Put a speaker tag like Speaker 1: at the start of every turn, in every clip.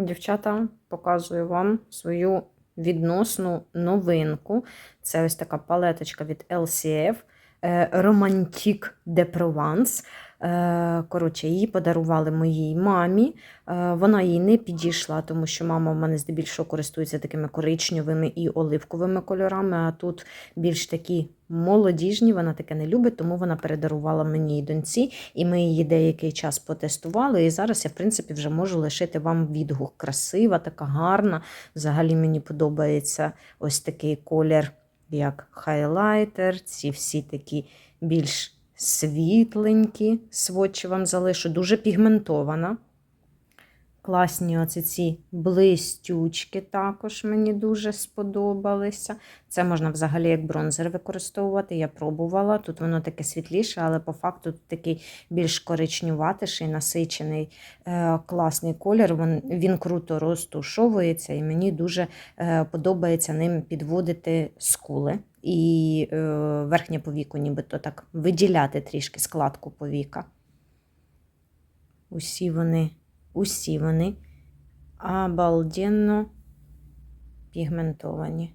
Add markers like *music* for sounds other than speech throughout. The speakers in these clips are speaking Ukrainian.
Speaker 1: Дівчата, показую вам свою відносну новинку. Це ось така палеточка від LCF Романтік de Provence. Е, Коротше, її подарували моїй мамі. Е, Вона їй не підійшла, тому що мама в мене здебільшого користується такими коричневими і оливковими кольорами, а тут більш такі молодіжні, вона таке не любить, тому вона передарувала мені і доньці, і ми її деякий час потестували. І зараз я, в принципі, вже можу лишити вам відгук. Красива, така гарна. Взагалі мені подобається ось такий колір, як хайлайтер, ці всі такі більш світленькі, сводчі вам залишу, дуже пігментована. Класні оці ці блистючки також мені дуже сподобалися. Це можна взагалі як бронзер використовувати. Я пробувала. Тут воно таке світліше, але по факту тут такий більш коричнюватіший, насичений, е, класний колір. Він, він круто розтушовується, і мені дуже е, подобається ним підводити скули. І е, верхнє повіку, нібито так виділяти трішки складку повіка. Усі вони усі вони обалденно пігментовані.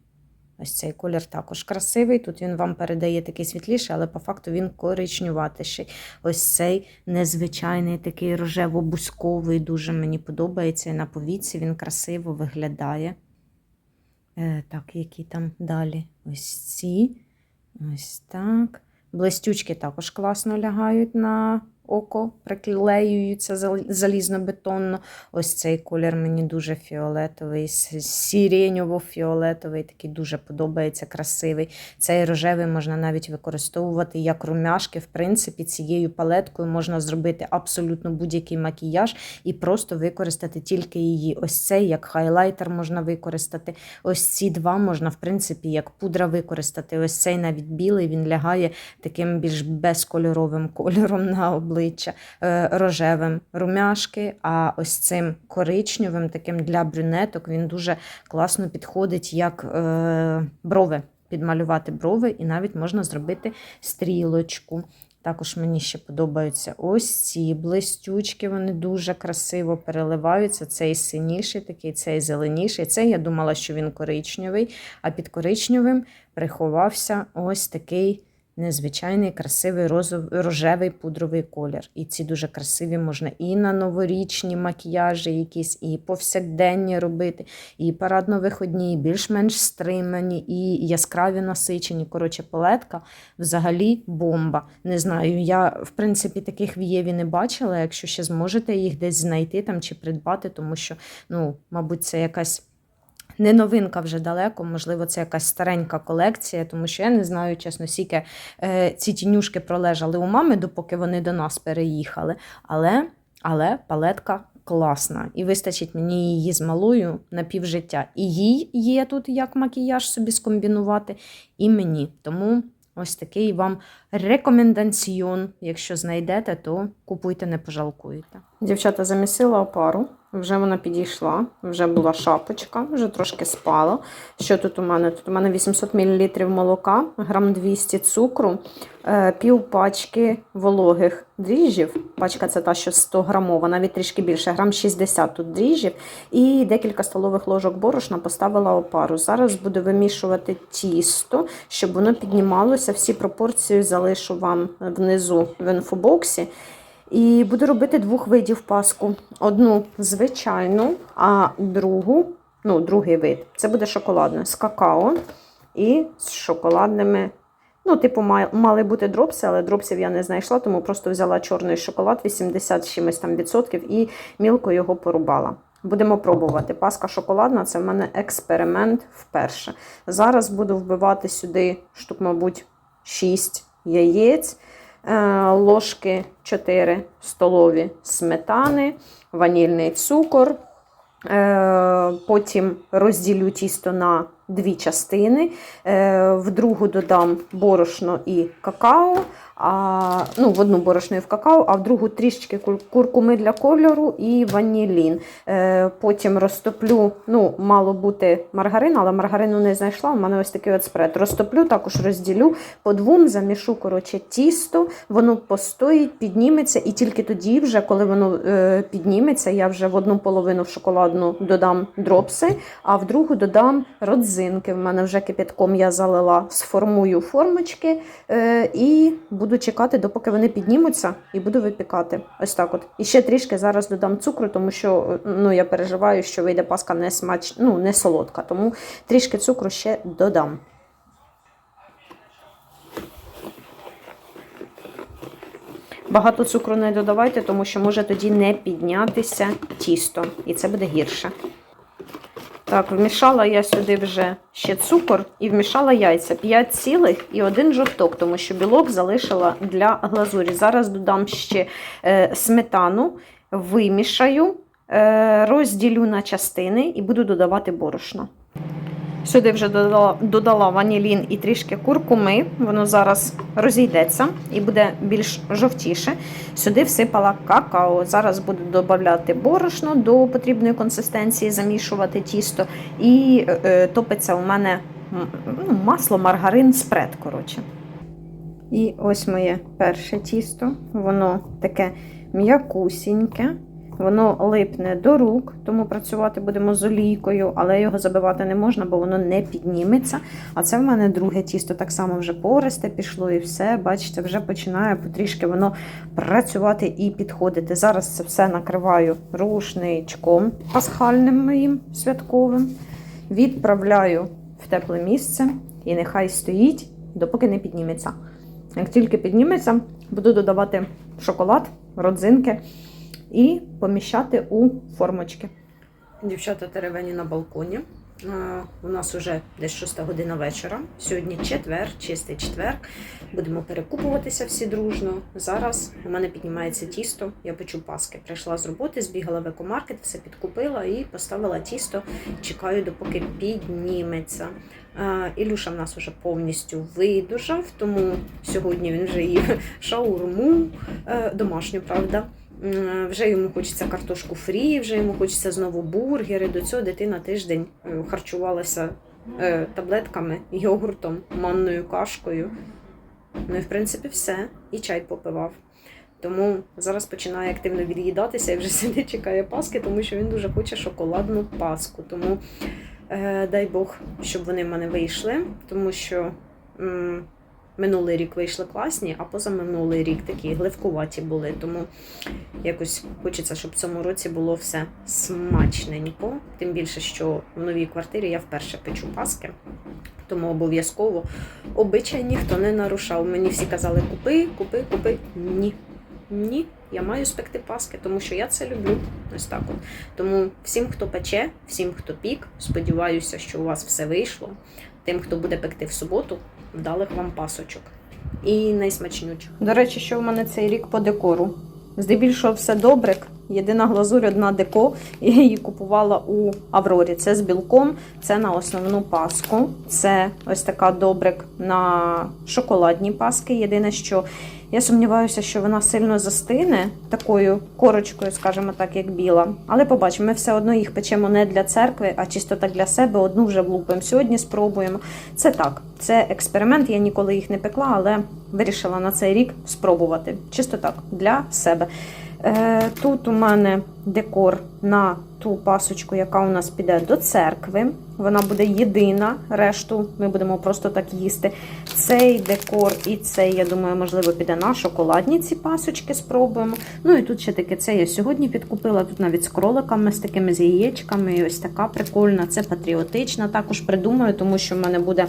Speaker 1: Ось цей колір також красивий. Тут він вам передає такий світліший, але по факту він коричнюватіший. Ось цей незвичайний такий рожево-бузьковий, дуже мені подобається. І на повіці він красиво виглядає. Е, так, які там далі? Ось ці. Ось так. Блестючки також класно лягають на око, приклеюються зал- залізно-бетонно. Ось цей колір мені дуже фіолетовий, сіреньово-фіолетовий, такий дуже подобається, красивий. Цей рожевий можна навіть використовувати як румяшки. В принципі, цією палеткою можна зробити абсолютно будь-який макіяж і просто використати тільки її. Ось цей як хайлайтер можна використати. Ось ці два можна, в принципі, як пудра використати. Ось цей навіть білий, він лягає таким більш безкольоровим кольором на обличчя, е, рожевим румяшки, а ось цим коричневим, таким для брюнеток, він дуже класно підходить як е, брови. Підмалювати брови, і навіть можна зробити стрілочку. Також мені ще подобаються ось ці блистючки, вони дуже красиво переливаються. Цей синіший, такий, цей зеленіший. Цей я думала, що він коричневий, а під коричневим приховався ось такий незвичайний красивий рожевий пудровий колір. І ці дуже красиві можна і на новорічні макіяжі, якісь, і повсякденні робити, і парадно-виходні, і більш-менш стримані, і яскраві насичені. Коротше, палетка взагалі бомба. Не знаю, я в принципі таких в не бачила. Якщо ще зможете їх десь знайти там чи придбати, тому що, ну, мабуть, це якась. Не новинка вже далеко, можливо, це якась старенька колекція, тому що я не знаю, чесно, скільки е, ці тінюшки пролежали у мами, допоки вони до нас переїхали. Але, але палетка класна. І вистачить мені її з малою на півжиття. І їй є тут як макіяж собі скомбінувати, і мені. Тому ось такий вам рекомендаціон. Якщо знайдете, то купуйте, не пожалкуєте. Дівчата замісила опару. Вже вона підійшла, вже була шапочка, вже трошки спала. Що тут у мене? Тут у мене 800 мл молока, грам 200 цукру, е, пів пачки вологих дріжджів. Пачка це та, що 100 грамова, навіть трішки більше, грам 60 тут дріжджів. І декілька столових ложок борошна поставила опару. Зараз буду вимішувати тісто, щоб воно піднімалося. Всі пропорції залишу вам внизу в інфобоксі. І буду робити двох видів паску. Одну звичайну, а другу, ну, другий вид, це буде шоколадна з какао і з шоколадними. Ну, типу, мали бути дропси, але дропсів я не знайшла, тому просто взяла чорний шоколад 80 з чимось там відсотків і мілко його порубала. Будемо пробувати. Паска шоколадна це в мене експеримент вперше. Зараз буду вбивати сюди штук, мабуть, 6 яєць. Е, ложки 4 столові сметани, ванільний цукор. Е, Потім розділю тісто на дві частини. Е, В другу додам борошно і какао. А, ну, в одну борошно і в какао, а в другу трішечки куркуми для кольору і ванілін. Е, потім розтоплю, ну, мало бути маргарин, але маргарину не знайшла. У мене ось такий от спред. Розтоплю, також розділю по двом, замішу коротше, тісто, воно постоїть, підніметься, і тільки тоді, вже, коли воно е, підніметься, я вже в одну половину в шоколадну додам дропси, а в другу додам родзинки. В мене вже кипятком я залила, сформую формочки е, і буду чекати, допоки вони піднімуться, і буду випікати. Ось так от. І ще трішки зараз додам цукру, тому що е, ну, я переживаю, що вийде паска не смач... ну, не солодка, тому трішки цукру ще додам. Багато цукру не додавайте, тому що може тоді не піднятися тісто, і це буде гірше. Так, вмішала я сюди вже ще цукор і вмішала яйця 5 цілих і один жовток, тому що білок залишила для глазурі. Зараз додам ще е, сметану, вимішаю, е, розділю на частини і буду додавати борошно. Сюди вже додала, додала ванілін і трішки куркуми. Воно зараз розійдеться і буде більш жовтіше. Сюди всипала какао. Зараз буду додавати борошно до потрібної консистенції, замішувати тісто. І е, топиться у мене ну, масло, маргарин, спред. коротше. І ось моє перше тісто. Воно таке м'якусіньке. Воно липне до рук, тому працювати будемо з олійкою, але його забивати не можна, бо воно не підніметься. А це в мене друге тісто так само вже пористе пішло і все. Бачите, вже починає потрішки воно працювати і підходити. Зараз це все накриваю рушничком пасхальним моїм святковим. Відправляю в тепле місце і нехай стоїть, допоки не підніметься. Як тільки підніметься, буду додавати шоколад, родзинки і поміщати у формочки. Дівчата теревені на балконі. У нас вже десь 6 година вечора. Сьогодні четвер, чистий четвер. Будемо перекупуватися всі дружно. Зараз у мене піднімається тісто. Я печу паски. Прийшла з роботи, збігала в екомаркет, все підкупила і поставила тісто. Чекаю, допоки підніметься. Ілюша в нас вже повністю видужав, тому сьогодні він вже їв *laughs* шаурму е, домашню, правда. Вже йому хочеться картошку фрі, вже йому хочеться знову бургери. До цього дитина тиждень харчувалася е, таблетками, йогуртом, манною кашкою. Ну і в принципі все. І чай попивав. Тому зараз починає активно від'їдатися і вже *laughs* сидить, чекає паски, тому що він дуже хоче шоколадну паску. Тому е, дай Бог, щоб вони в мене вийшли, тому що минулий рік вийшли класні, а позаминулий рік такі гливкуваті були. Тому якось хочеться, щоб в цьому році було все смачненько. Тим більше, що в новій квартирі я вперше печу паски. Тому обов'язково обичай ніхто не нарушав. Мені всі казали, купи, купи, купи. Ні. Ні, я маю спекти паски, тому що я це люблю. Ось так от. Тому всім, хто пече, всім, хто пік, сподіваюся, що у вас все вийшло. Тим, хто буде пекти в суботу, вдалих вам пасочок. І найсмачнючих. До речі, що в мене цей рік по декору? Здебільшого все добрик. Єдина глазурь, одна деко. Я її купувала у Аврорі. Це з білком, це на основну паску. Це ось така добрик на шоколадні паски. Єдине, що я сумніваюся, що вона сильно застине такою корочкою, скажімо так, як біла. Але побачимо, ми все одно їх печемо не для церкви, а чисто так для себе. Одну вже влупимо. Сьогодні спробуємо. Це так, це експеримент. Я ніколи їх не пекла, але вирішила на цей рік спробувати. Чисто так, для себе. Е, Тут у мене декор на ту пасочку, яка у нас піде до церкви. Вона буде єдина, решту ми будемо просто так їсти. Цей декор і цей, я думаю, можливо, піде на шоколадні ці пасочки, спробуємо. Ну і тут ще таке це я сьогодні підкупила. Тут навіть з кроликами, з такими з яєчками. І ось така прикольна. Це патріотична. Також придумаю, тому що в мене буде.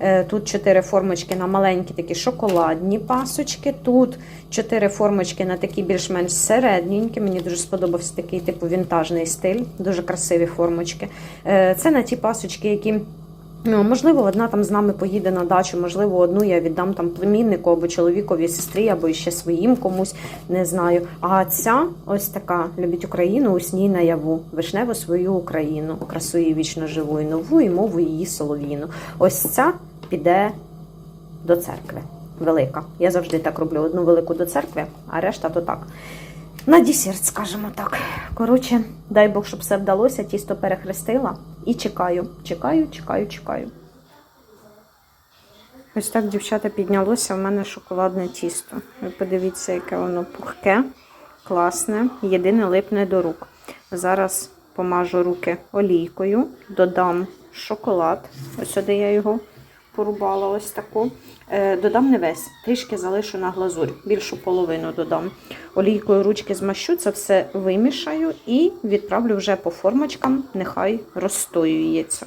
Speaker 1: Е, Тут 4 формочки на маленькі такі шоколадні пасочки. Тут 4 формочки на такі більш-менш середненькі. Мені дуже сподобався такий типу вінтажний стиль, дуже красиві формочки. Е, Це на ті пасочки, які Ну, можливо, одна там з нами поїде на дачу, можливо, одну я віддам там племіннику або чоловікові сестрі, або ще своїм комусь, не знаю. А ця ось така любить Україну, усній наяву, вишневу свою Україну, красу її вічно живу і нову, і мову її солов'їну. Ось ця піде до церкви. Велика. Я завжди так роблю: одну велику до церкви, а решта то так. На десерт, скажімо так. Коротше, дай Бог, щоб все вдалося, тісто перехрестила і чекаю, чекаю, чекаю, чекаю. Ось так, дівчата, піднялося в мене шоколадне тісто. Ви подивіться, яке воно пухке, класне, єдине липне до рук. Зараз помажу руки олійкою, додам шоколад. Ось сюди я його порубала ось таку. Е, Додам не весь, трішки залишу на глазурь, більшу половину додам. Олійкою ручки змащу, це все вимішаю і відправлю вже по формочкам, нехай розстоюється.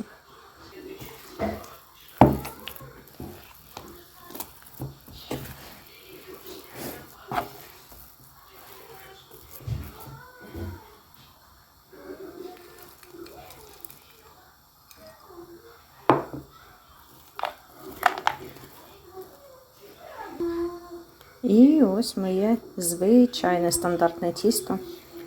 Speaker 1: І ось моє звичайне стандартне тісто.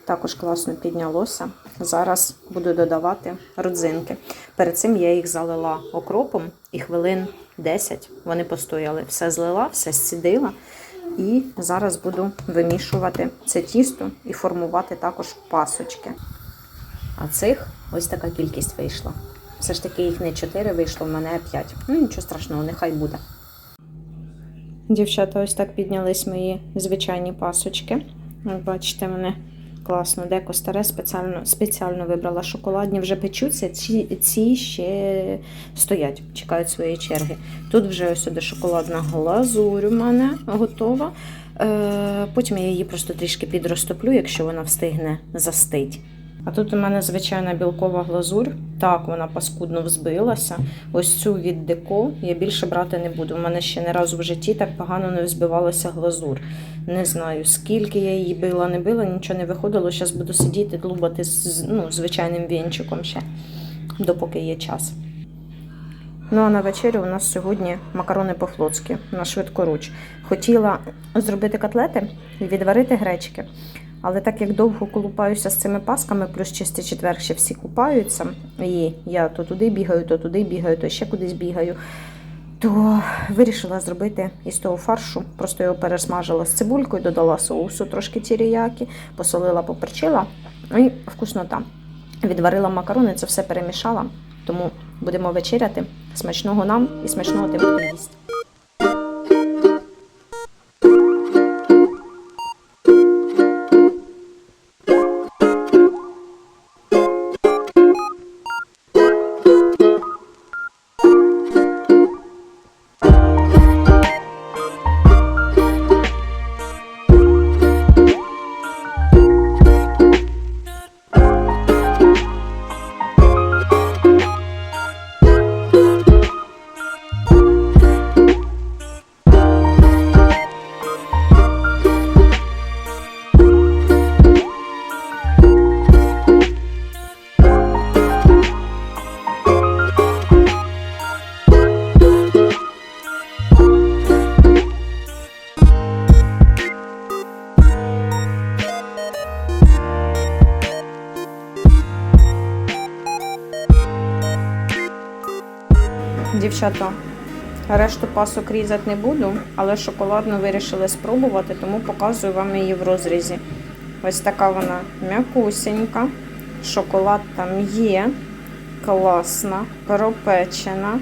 Speaker 1: Також класно піднялося. Зараз буду додавати родзинки. Перед цим я їх залила окропом і хвилин 10 вони постояли. Все злила, все зцідила. І зараз буду вимішувати це тісто і формувати також пасочки. А цих ось така кількість вийшла. Все ж таки їх не 4 вийшло, в мене 5. Ну нічого страшного, нехай буде. Дівчата, ось так піднялись мої звичайні пасочки. Бачите, мене класно. Деко старе спеціально, спеціально вибрала шоколадні, вже печуться, ці, ці ще стоять, чекають своєї черги. Тут вже ось сюди шоколадна глазурь у мене готова. Е, потім я її просто трішки підростоплю, якщо вона встигне застить. А тут у мене звичайна білкова глазурь. Так, вона паскудно взбилася. Ось цю від деко я більше брати не буду. У мене ще не разу в житті так погано не взбивалася глазур. Не знаю, скільки я її била, не била, нічого не виходило. Зараз буду сидіти, тлубати з ну, звичайним вінчиком ще, допоки є час. Ну а на вечерю у нас сьогодні макарони по-флотськи на швидкоруч. Хотіла зробити котлети і відварити гречки. Але так як довго колупаюся з цими пасками, плюс чистий четвер ще всі купаються, і я то туди бігаю, то туди бігаю, то ще кудись бігаю, то вирішила зробити із того фаршу. Просто його пересмажила з цибулькою, додала соусу, трошки тіріякі, посолила, поперчила і вкуснота. Відварила макарони, це все перемішала. Тому будемо вечеряти. Смачного нам і смачного тим, хто їсть. Дівчата, решту пасок різати не буду, але шоколадну вирішили спробувати, тому показую вам її в розрізі. Ось така вона м'якусенька. Шоколад там є. Класна, пропечена.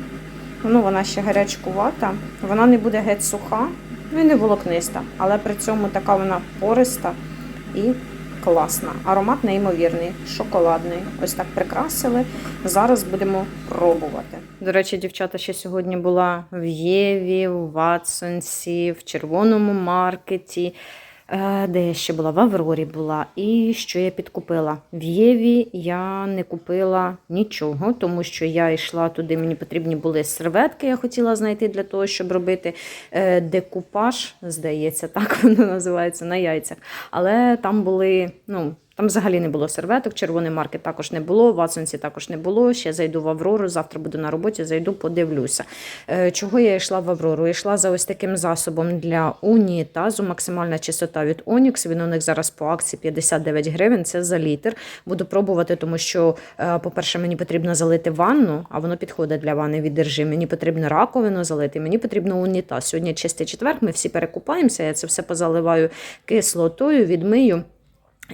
Speaker 1: Ну, вона ще гарячкувата. Вона не буде геть суха, ну і не волокниста, але при цьому така вона пориста і класна. Аромат неймовірний, шоколадний. Ось так прикрасили. Зараз будемо пробувати. До речі, дівчата ще сьогодні була в Єві, в Ватсонсі, в червоному маркеті. Е, Де я ще була? В Аврорі була. І що я підкупила? В Єві я не купила нічого, тому що я йшла туди, мені потрібні були серветки, я хотіла знайти для того, щоб робити е, декупаж, здається, так *laughs* воно називається на яйцях. Але там були, ну, там взагалі не було серветок, червоний маркет також не було, в також не було. Ще зайду в Аврору. Завтра буду на роботі, зайду, подивлюся. Е, Чого я йшла в Аврору? Йшла за ось таким засобом для унітазу. Максимальна чистота від Onyx. Він у них зараз по акції 59 гривень. Це за літр. Буду пробувати, тому що, е, по-перше, мені потрібно залити ванну, а воно підходить для ванни від держи. Мені потрібно раковину залити, мені потрібно унітаз. Сьогодні чистий четвер, ми всі перекупаємося. Я це все позаливаю кислотою, відмию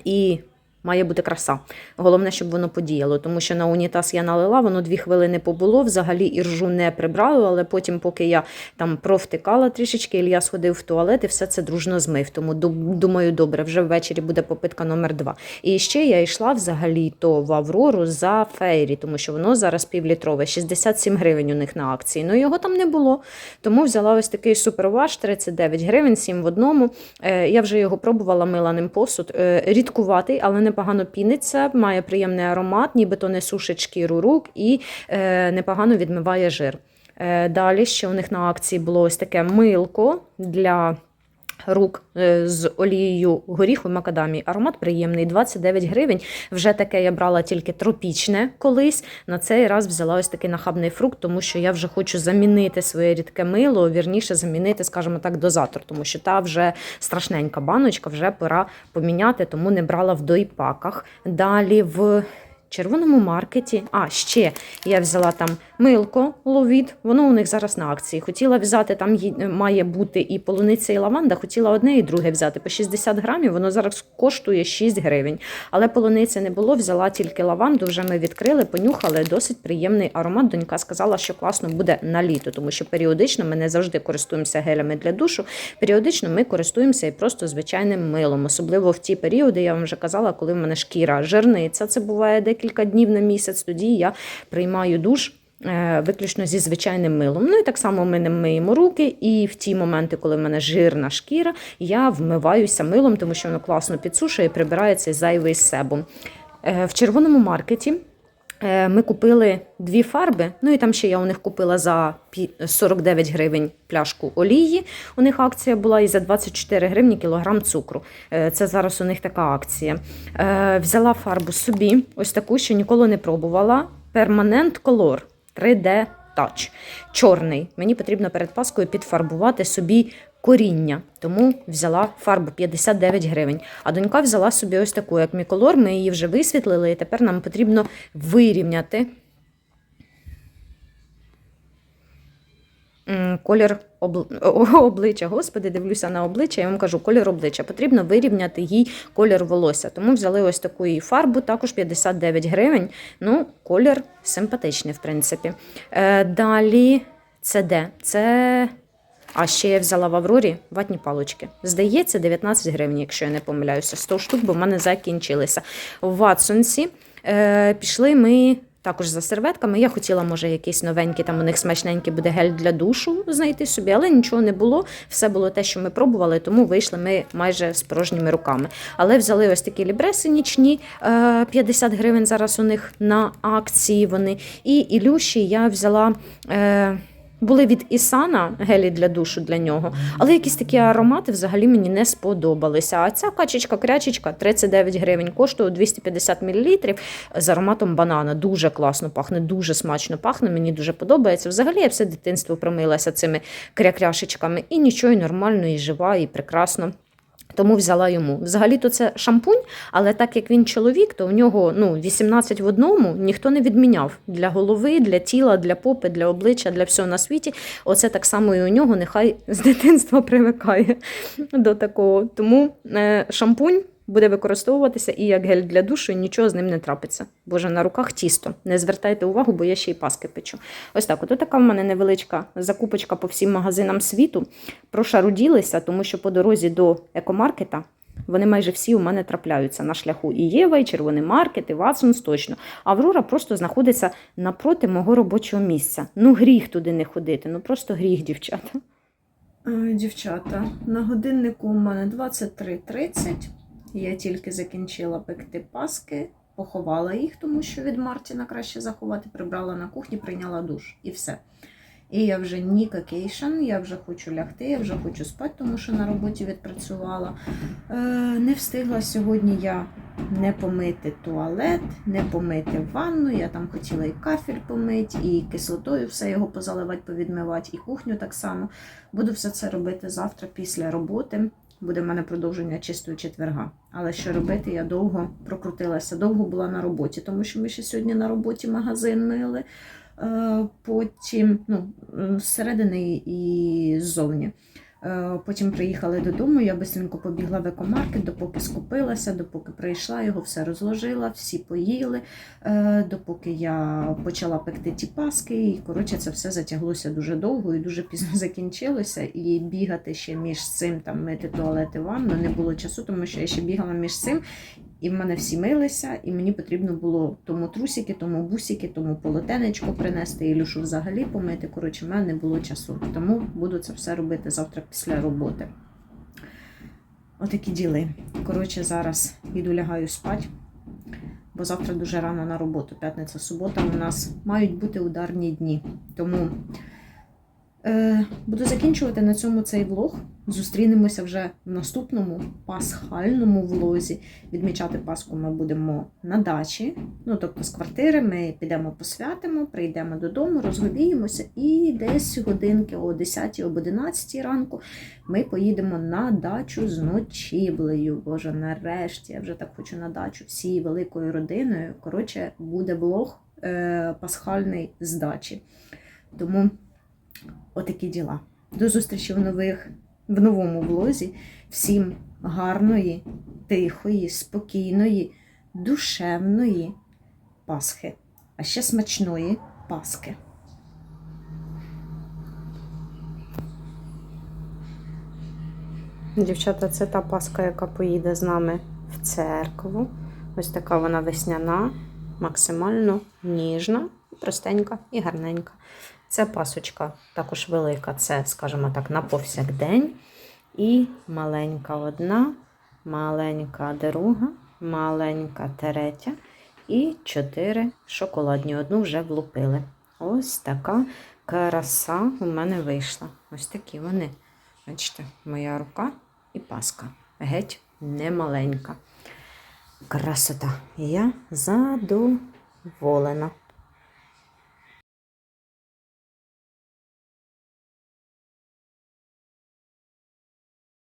Speaker 1: і. Має бути краса. Головне, щоб воно подіяло, тому що на унітаз я налила, воно дві хвилини побуло. Взагалі іржу не прибрало, але потім, поки я там провтикала трішечки, Ілья сходив в туалет і все це дружно змив. Тому думаю, добре, вже ввечері буде попитка номер два. І ще я йшла взагалі то в Аврору за фейрі, тому що воно зараз півлітрове, 67 гривень у них на акції. Ну його там не було. Тому взяла ось такий суперваш, 39 гривень, 7 в одному. Е, я вже його пробувала, мила ним посуд. Е, рідкуватий, але непогано піниться, має приємний аромат, нібито не сушить шкіру рук і е, непогано відмиває жир. Е, далі ще у них на акції було ось таке милко для. Рук е, з олією горіху макадамії. Аромат приємний, 29 гривень. Вже таке я брала тільки тропічне колись. На цей раз взяла ось такий нахабний фрукт, тому що я вже хочу замінити своє рідке мило, вірніше замінити, скажімо так, дозатор, тому що та вже страшненька баночка, вже пора поміняти, тому не брала в дойпаках. Далі в червоному маркеті. А, ще я взяла там милко ловіт, воно у них зараз на акції. Хотіла взяти, там має бути і полуниця, і лаванда. Хотіла одне і друге взяти по 60 грамів, воно зараз коштує 6 гривень. Але полуниці не було, взяла тільки лаванду, вже ми відкрили, понюхали. Досить приємний аромат. Донька сказала, що класно буде на літо, тому що періодично ми не завжди користуємося гелями для душу. Періодично ми користуємося і просто звичайним милом. Особливо в ті періоди, я вам вже казала, коли в мене шкіра жирниця. Це буває декілька днів на місяць. Тоді я приймаю душ. е, Виключно зі звичайним милом. Ну і так само ми не миємо руки. І в ті моменти, коли в мене жирна шкіра, я вмиваюся милом, тому що воно класно підсушує і прибирає цей зайвий себум. Е, В червоному маркеті Ми купили дві фарби. Ну і там ще я у них купила за 49 гривень пляшку олії. У них акція була і за 24 гривні кілограм цукру. Е, Це зараз у них така акція. Е, Взяла фарбу собі, ось таку, що ніколи не пробувала. Permanent Color 3D Touch. Чорний. Мені потрібно перед Паскою підфарбувати собі коріння. Тому взяла фарбу 59 гривень. А донька взяла собі ось таку, як міколор. Ми її вже висвітлили, і тепер нам потрібно вирівняти колір обличчя. Господи, дивлюся на обличчя, я вам кажу, колір обличчя. Потрібно вирівняти їй колір волосся. Тому взяли ось таку її фарбу, також 59 гривень. Ну, колір симпатичний, в принципі. Е, далі це де? Це. А ще я взяла в Аврорі ватні палочки. Здається, 19 гривень, якщо я не помиляюся. 100 штук, бо в мене закінчилися. В Ватсонсі е, пішли ми також за серветками. Я хотіла, може, якийсь новенький, там у них смачненький буде гель для душу знайти собі, але нічого не було. Все було те, що ми пробували, тому вийшли ми майже з порожніми руками. Але взяли ось такі лібреси нічні, е, 50 гривень зараз у них на акції вони. І Ілюші я взяла. Були від Ісана гелі для душу для нього, але якісь такі аромати взагалі мені не сподобалися. А ця качечка крячечка 39 гривень коштує 250 мл з ароматом банана. Дуже класно пахне, дуже смачно пахне. Мені дуже подобається. Взагалі я все дитинство промилася цими крякряшечками і нічого, і нормально, і жива, і прекрасно. Тому взяла йому. Взагалі-то це шампунь, але так як він чоловік, то у нього ну, 18 в одному ніхто не відміняв для голови, для тіла, для попи, для обличчя, для всього на світі. Оце так само і у нього нехай з дитинства *laughs* привикає до такого. Тому е, шампунь буде використовуватися і як гель для душу, і нічого з ним не трапиться. Боже, на руках тісто. Не звертайте увагу, бо я ще й паски печу. Ось так. От така в мене невеличка закупочка по всім магазинам світу. Прошаруділися, тому що по дорозі до екомаркета. Вони майже всі у мене трапляються на шляху. І Єва, і Червоний маркет, і Ватсонс точно. Аврора просто знаходиться напроти мого робочого місця. Ну, гріх туди не ходити, ну просто гріх, дівчата. Е, Дівчата, на годиннику у мене 23.30. Я тільки закінчила пекти паски, поховала їх, тому що від Мартіна краще заховати, прибрала на кухні, прийняла душ і все. І я вже ні какейшн, я вже хочу лягти, я вже хочу спати, тому що на роботі відпрацювала. Е, не встигла сьогодні я не помити туалет, не помити ванну. Я там хотіла і кафель помити, і кислотою все його позаливати, повідмивати, і кухню так само. Буду все це робити завтра після роботи. Буде в мене продовження чистої четверга. Але що робити, я довго прокрутилася, довго була на роботі, тому що ми ще сьогодні на роботі магазин мили. Е, Потім, ну, е, зсередини і ззовні. Е, Потім приїхали додому, я бисенько побігла в екомаркет, допоки скупилася, допоки прийшла, його все розложила, всі поїли, е, допоки я почала пекти ті паски. І коротше, це все затяглося дуже довго і дуже пізно *laughs* закінчилося. І бігати ще між цим, там мити туалети, ванну не було часу, тому що я ще бігала між цим. І в мене всі милися, і мені потрібно було тому трусики, тому бусики, тому полотенечко принести, Ілюшу взагалі помити. Коротше, в мене не було часу. Тому буду це все робити завтра після роботи. Отакі діли. Коротше, зараз іду лягаю спати, бо завтра дуже рано на роботу. П'ятниця, субота у нас мають бути ударні дні. Тому буду закінчувати на цьому цей влог. Зустрінемося вже в наступному пасхальному влозі. Відмічати Пасху ми будемо на дачі. Ну, тобто з квартири ми підемо посвятимо, прийдемо додому, розговіємося, і десь годинки о 10 об 11 ранку ми поїдемо на дачу з ночівлею. Боже, нарешті я вже так хочу на дачу всією великою родиною. Коротше, буде влог е, пасхальний з дачі. Тому отакі діла. До зустрічі в нових в новому влозі. Всім гарної, тихої, спокійної, душевної Пасхи, а ще смачної Паски. Дівчата, це та паска, яка поїде з нами в церкву. Ось така вона весняна, максимально ніжна, простенька і гарненька. Це пасочка також велика, це, скажімо так, на повсякдень. І маленька одна, маленька друга, маленька третя і чотири шоколадні. Одну вже влупили. Ось така краса у мене вийшла. Ось такі вони. Бачите, моя рука і паска. Геть немаленька. Красота. Я задоволена.